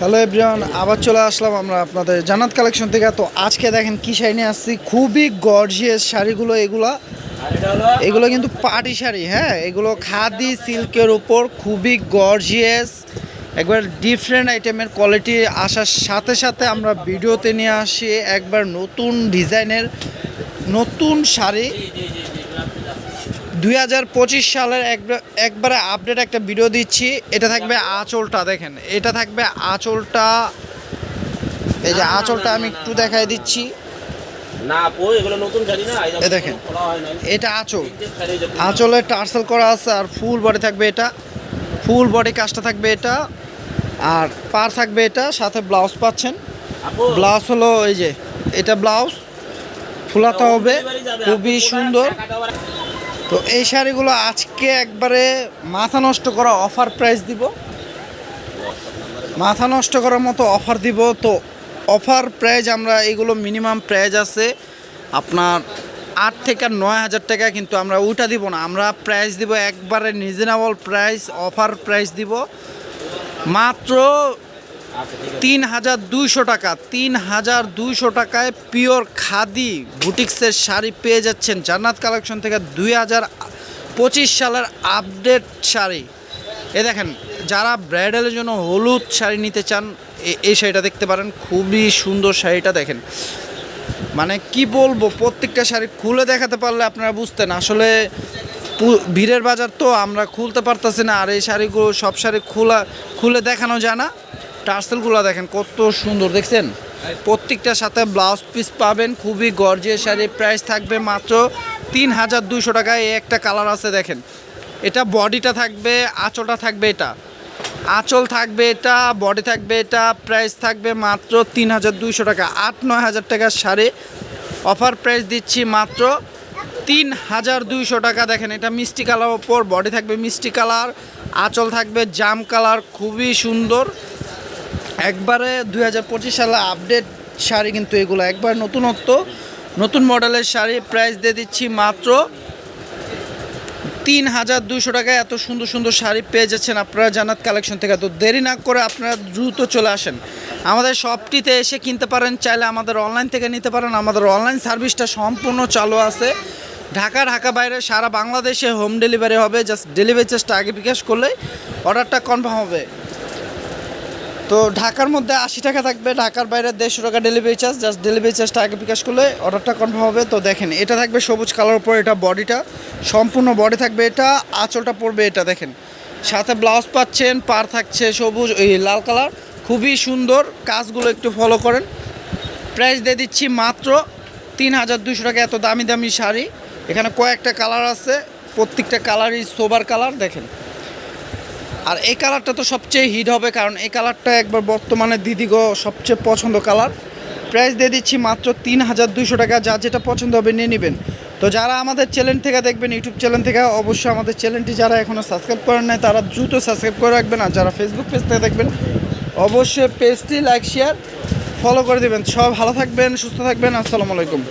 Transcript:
Hello everyone, আবার চলে আসলাম আমরা আপনাদের জান্নাত কালেকশন থেকে। তো আজকে দেখেন কী শাড়ি নিয়ে আসছি, খুবই গর্জিয়াস শাড়িগুলো এগুলা। এগুলো কিন্তু পাটি শাড়ি হ্যাঁ? এগুলো খাদি সিল্কের উপর, খুবই গর্জিয়াস একবার ডিফারেন্ট আইটেমের কোয়ালিটি আসার সাথে সাথে আমরা ভিডিওতে নিয়ে আসি, একবার নতুন ডিজাইনের নতুন শাড়ি। দুই হাজার পঁচিশ সালের একবার আপডেট একটা ভিডিও দিচ্ছি। এটা থাকবে আঁচলটা দেখেন। এটা থাকবে আঁচলটা এই যে আঁচলটা আমি একটু দেখাই দিচ্ছি। না এগুলো নতুন শাড়ি না দেখেন। এটা আঁচল। আঁচলে টার্সেল করা আছে আর ফুল বডি থাকবে এটা। ফুল বডি কাজটা থাকবে এটা। আর পার থাকবে এটা সাথে ব্লাউজ পাচ্ছেন। ব্লাউজ হলো এই যে এটা ব্লাউজ ফুলাতে হবে। খুবই সুন্দর। তো এই শাড়িগুলো আজকে একবারে মাথা নষ্ট করা অফার প্রাইস দিব। মাথা নষ্ট করার মতো অফার দিব। তো অফার প্রাইস আমরা, এগুলো মিনিমাম প্রাইস আছে আপনার আট থেকে নয় হাজার টাকা, কিন্তু আমরা ওইটা দিব না। আমরা প্রাইস দিব একবারে রিজনেবল প্রাইস অফার প্রাইস দিব। মাত্র। তিন হাজার দুইশো টাকা তিন হাজার দুইশো টাকায় পিওর খাদি বুটিক্সের শাড়ি পেয়ে যাচ্ছেন জান্নাত কালেকশন থেকে দুই হাজার পঁচিশ সালের আপডেট শাড়ি। এ দেখেন, যারা ব্রাইডালের জন্য হলুদ শাড়ি নিতে চান এই শাড়িটা দেখতে পারেন, খুবই সুন্দর শাড়িটা দেখেন। মানে কি বলব, প্রত্যেকটা শাড়ি খুলে দেখাতে পারলে আপনারা বুঝতেন। আসলে ভিড়ের বাজার তো আমরা খুলতে পারতেছি না, আর এই শাড়িগুলো সব শাড়ি খোলা, খুলে দেখানো যায় না। টার্সেলগুলো দেখেন কত সুন্দর, দেখছেন? প্রত্যেকটার সাথে ব্লাউজ পিস পাবেন, খুবই গর্জিয়াস শাড়ি প্রাইস থাকবে মাত্র তিন হাজার দুশো টাকায়। এই একটা কালার আছে, দেখেন। এটা বডিটা থাকবে, আঁচলটা থাকবে এটা। আঁচল থাকবে এটা বডি থাকবে এটা প্রাইস থাকবে মাত্র তিন হাজার দুইশো টাকা। আট নয় হাজার টাকার শাড়ি। অফার প্রাইস দিচ্ছি মাত্র তিন হাজার দুইশো টাকা দেখেন, এটা মিষ্টি কালার ওপর বডি থাকবে মিষ্টি কালার, আঁচল থাকবে জাম কালার, খুবই সুন্দর। একবারে দুই হাজার পঁচিশ সালে আপডেট শাড়ি কিন্তু এগুলো, একবার নতুনত্ব, নতুন মডেলের শাড়ি প্রাইস দিয়ে দিচ্ছি মাত্র তিন হাজার দুশো টাকায় এত সুন্দর সুন্দর শাড়ি পেয়ে যাচ্ছেন আপনারা জান্নাত কালেকশন থেকে। তো দেরি না করে আপনারা দ্রুত চলে আসেন। আমাদের শপটিতে এসে কিনতে পারেন, চাইলে আমাদের অনলাইন থেকে নিতে পারেন। আমাদের অনলাইন সার্ভিসটা সম্পূর্ণ চালু আছে। ঢাকা ঢাকা বাইরে সারা বাংলাদেশে হোম ডেলিভারি হবে। জাস্ট ডেলিভারি চার্জটা আগে বিকাশ করলে অর্ডারটা কনফার্ম হবে। তো ঢাকার মধ্যে আশি টাকা থাকবে, ঢাকার বাইরে দেড়শো টাকা ডেলিভারি চার্জ জাস্ট ডেলিভারি চার্জটা আগে বিকাশ করলে অর্ডারটা কনফার্ম হবে। তো দেখেন, এটা থাকবে সবুজ কালার উপর এটা বডিটা সম্পূর্ণ বডি থাকবে এটা, আঁচলটা পড়বে এটা, দেখেন। সাথে ব্লাউজ পাচ্ছেন, পার থাকছে সবুজ, এই লাল কালার খুবই সুন্দর, কাজগুলো একটু ফলো করেন। প্রাইস দিয়ে দিচ্ছি মাত্র তিন হাজার দুশো টাকা, এত দামি দামি শাড়ি। এখানে কয়েকটা কালার আছে, প্রত্যেকটা কালারই সোবার কালার, দেখেন। আর এই কালারটা তো সবচেয়ে হিট হবে, কারণ এই কালারটা একবার বর্তমানে দিদিগো সবচেয়ে পছন্দ কালার। প্রাইস দিয়ে দিচ্ছি মাত্র তিন হাজার দুশো টাকা, যা যেটা পছন্দ হবে নিয়ে নেবেন। তো যারা আমাদের চ্যানেল থেকে দেখবেন, ইউটিউব চ্যানেল থেকে, অবশ্যই আমাদের চ্যানেলটি যারা এখনও সাবস্ক্রাইব করেন নাই, তারা দ্রুত সাবস্ক্রাইব করে রাখবেন। আর যারা ফেসবুক পেজ থেকে দেখবেন, অবশ্যই পেজটি লাইক শেয়ার ফলো করে দেবেন। সব ভালো থাকবেন, সুস্থ থাকবেন, আসসালামু আলাইকুম।